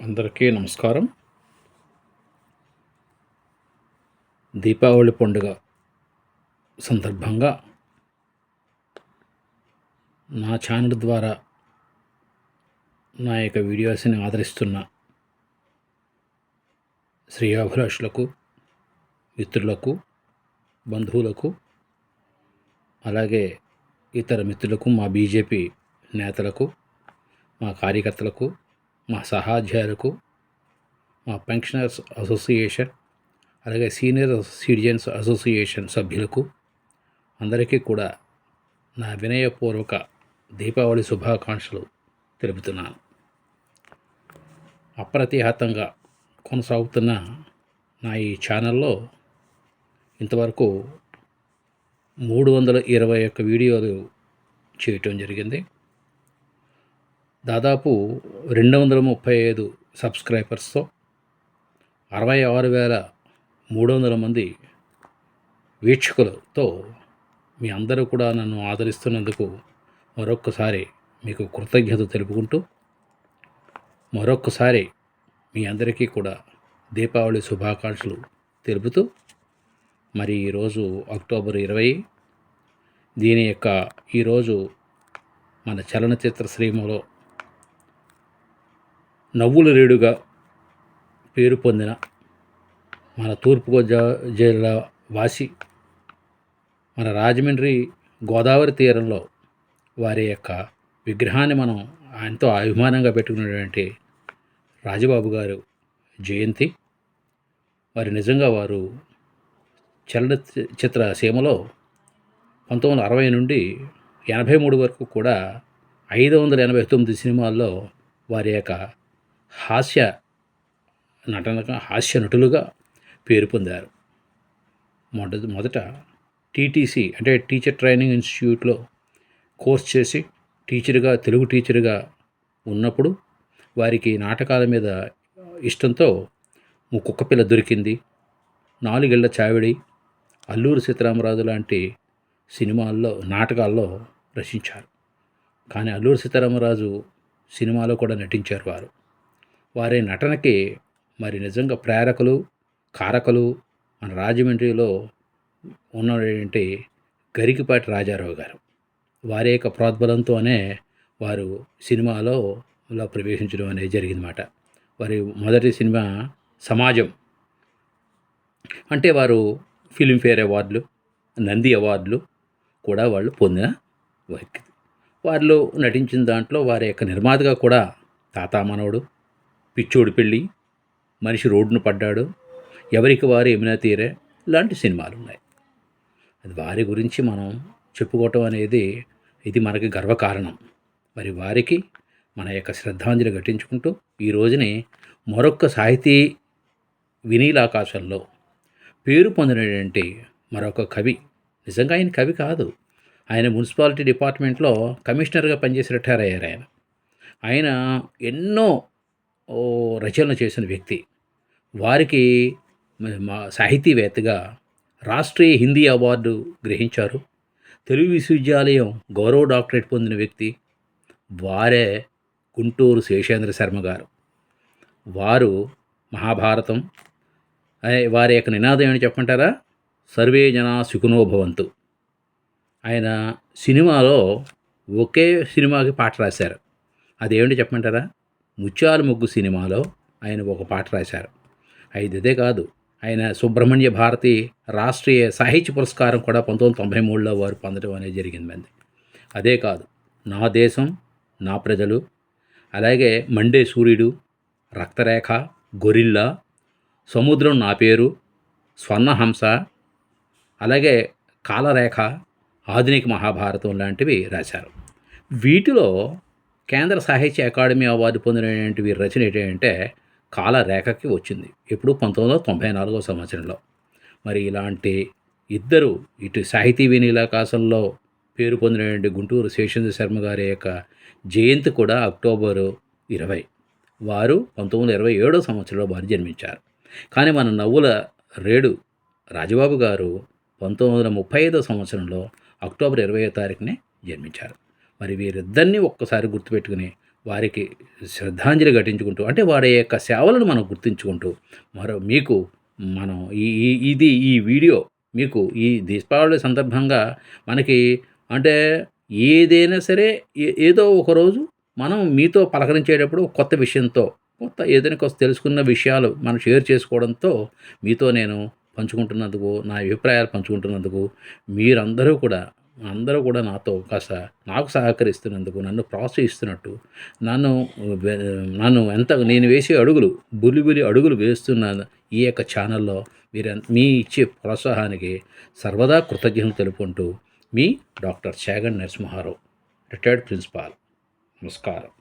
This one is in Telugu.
అందరికీ నమస్కారం. దీపావళి పండుగ సందర్భంగా నా ఛానల్ ద్వారా నా యొక్క వీడియోస్ని ఆదరిస్తున్న శ్రేయాభిలాషులకు మిత్రులకు బంధువులకు అలాగే ఇతర మిత్రులకు మా బీజేపీ నేతలకు మా కార్యకర్తలకు మా సహాధ్యాయులకు మా పెన్షనర్స్ అసోసియేషన్ అలాగే సీనియర్ సిటిజన్స్ అసోసియేషన్ సభ్యులకు అందరికీ కూడా నా వినయపూర్వక దీపావళి శుభాకాంక్షలు తెలుపుతున్నాను. అప్రతిహతంగా కొనసాగుతున్న నా ఈ ఛానల్లో ఇంతవరకు మూడు వందల ఇరవై ఒక్క వీడియోలు చేయటం జరిగింది. దాదాపు రెండు వందల ముప్పై ఐదు సబ్స్క్రైబర్స్తో అరవై ఆరు వేల మూడు వందల మంది వీక్షకులతో మీ అందరూ కూడా నన్ను ఆదరిస్తున్నందుకు మరొక్కసారి మీకు కృతజ్ఞత తెలుపుకుంటూ మరొక్కసారి మీ అందరికీ కూడా దీపావళి శుభాకాంక్షలు తెలుపుతూ మరి ఈరోజు అక్టోబర్ ఇరవై దీని యొక్క ఈరోజు మన చలనచిత్ర శ్రీమలో నవ్వుల రేడుగా పేరు పొందిన మన తూర్పుగోదావరి జిల్లా వాసి మన రాజమండ్రి గోదావరి తీరంలో వారి యొక్క విగ్రహాన్ని మనం ఎంతో అభిమానంగా పెట్టుకున్నటువంటి రాజబాబు గారు జయంతి. వారి నిజంగా వారు చలన చిత్ర సీమలో పంతొమ్మిది వందల అరవై నుండి ఎనభై మూడు వరకు కూడా ఐదు వందల ఎనభై తొమ్మిది సినిమాల్లో వారి యొక్క హాస్య నటనగా హాస్య నటులుగా పేరు పొందారు. మొదట మొదట టీటీసీ అంటే టీచర్ ట్రైనింగ్ ఇన్స్టిట్యూట్లో కోర్స్ చేసి టీచర్గా తెలుగు టీచర్గా ఉన్నప్పుడు వారికి నాటకాల మీద ఇష్టంతో కుక్క పిల్ల దొరికింది. నాలుగేళ్ళ చావిడి అల్లూరు సీతారామరాజు లాంటి సినిమాల్లో నాటకాల్లో రచించారు. కానీ అల్లూరు సీతారామరాజు సినిమాలో కూడా నటించారు వారు. వారి నటనకి మరి నిజంగా ప్రేరకులు కారకులు మన రాజమండ్రిలో ఉన్నటువంటి గరికిపాటి రాజారావు గారు. వారి యొక్క ప్రోద్బలంతోనే వారు సినిమాలో ప్రవేశించడం అనేది జరిగిందన్నమాట. వారి మొదటి సినిమా సమాజం. అంటే వారు ఫిలింఫేర్ అవార్డులు నంది అవార్డులు కూడా వాళ్ళు పొందిన వ్యక్తి. వారిలో నటించిన దాంట్లో వారి యొక్క నిర్మాతగా కూడా తాతామనవుడు పిచ్చోడి పెళ్ళి మనిషి రోడ్డును పడ్డాడు ఎవరికి వారు ఎమినా తీరే ఇలాంటి సినిమాలు ఉన్నాయి అది వారి గురించి మనం చెప్పుకోవటం అనేది ఇది మనకి గర్వకారణం. మరి వారికి మన యొక్క శ్రద్ధాంజలి ఘటించుకుంటూ ఈ రోజుని మరొక్క సాహితీ వినీలాకాశంలో పేరు పొందినటువంటి మరొక కవి. నిజంగా ఆయన కవి కాదు. ఆయన మున్సిపాలిటీ డిపార్ట్మెంట్లో కమిషనర్గా పనిచేసి రిటైర్ అయ్యారు ఆయన. ఆయన ఎన్నో రచనలు చేసిన వ్యక్తి. వారికి మా సాహితీవేత్తగా రాష్ట్రీయ హిందీ అవార్డు గ్రహించారు. తెలుగు విశ్వవిద్యాలయం గౌరవ డాక్టరేట్ పొందిన వ్యక్తి. వారే గుంటూరు శేషేంద్ర శర్మ గారు. వారు మహాభారతం. వారి యొక్క నినాదం ఏమని చెప్పంటారా సర్వే జన సుఖనోభవంతు ఆయన సినిమాలో ఒకే సినిమాకి పాట రాశారు. అదేమిటి చెప్పమంటారా? ముత్యాల ముగ్గు సినిమాలో ఆయన ఒక పాట రాశారు. అయితే ఇదే కాదు ఆయన సుబ్రహ్మణ్య భారతి రాష్ట్రీయ సాహిత్య పురస్కారం కూడా పంతొమ్మిది వందల తొంభై మూడులో వారు పొందడం అనేది జరిగిందండి. అదే కాదు నా దేశం నా ప్రజలు అలాగే మండే సూర్యుడు రక్తరేఖ గొరిల్లా సముద్రం నా పేరు స్వర్ణహంస అలాగే కాలరేఖ ఆధునిక మహాభారతం లాంటివి రాశారు. వీటిలో కేంద్ర సాహిత్య అకాడమీ అవార్డు పొందినటువంటి వీరి రచన ఏంటంటే కాలరేఖకి వచ్చింది. ఇప్పుడు పంతొమ్మిది వందల తొంభై నాలుగో సంవత్సరంలో. మరి ఇలాంటి ఇద్దరు ఇటు సాహితీ వినీలాకాశంలో పేరు పొందినటువంటి గుంటూరు శేషేంద్ర శర్మ గారి యొక్క జయంతి కూడా అక్టోబరు ఇరవై. వారు పంతొమ్మిది వందల ఇరవై ఏడో సంవత్సరంలో వారు జన్మించారు. కానీ మన నవ్వుల రేడు రాజబాబు గారు పంతొమ్మిది వందల ముప్పై ఐదో సంవత్సరంలో అక్టోబర్ ఇరవై తారీఖునే జన్మించారు. మరి వీరిద్దరినీ ఒక్కసారి గుర్తుపెట్టుకుని వారికి శ్రద్ధాంజలి ఘటించుకుంటూ అంటే వారి యొక్క సేవలను మనం గుర్తించుకుంటూ మరో మీకు మనం ఈ ఇది ఈ వీడియో మీకు ఈ దీపావళి సందర్భంగా మనకి అంటే ఏదైనా సరే ఏ- ఏదో ఒక రోజు మనం మీతో పలకరించేటప్పుడు కొత్త విషయంతో కొత్త ఏదైనా కొత్త తెలుసుకున్న విషయాలు మనం షేర్ చేసుకోవడంతో మీతో నేను పంచుకుంటున్నందుకు నా అభిప్రాయాలు పంచుకుంటున్నందుకు మీరందరూ కూడా అందరూ కూడా నాతో కాస్త నాకు సహకరిస్తున్నందుకు నన్ను ప్రోత్సహిస్తున్నట్టు నన్ను నన్ను ఎంత నేను వేసే అడుగులు బులిబులి అడుగులు వేస్తున్న ఈ యొక్క ఛానల్లో మీరు మీ ఇచ్చే ప్రోత్సాహానికి సర్వదా కృతజ్ఞతలు తెలుపుకుంటూ మీ doctor Chagan Narasimharao retired principal. నమస్కారం.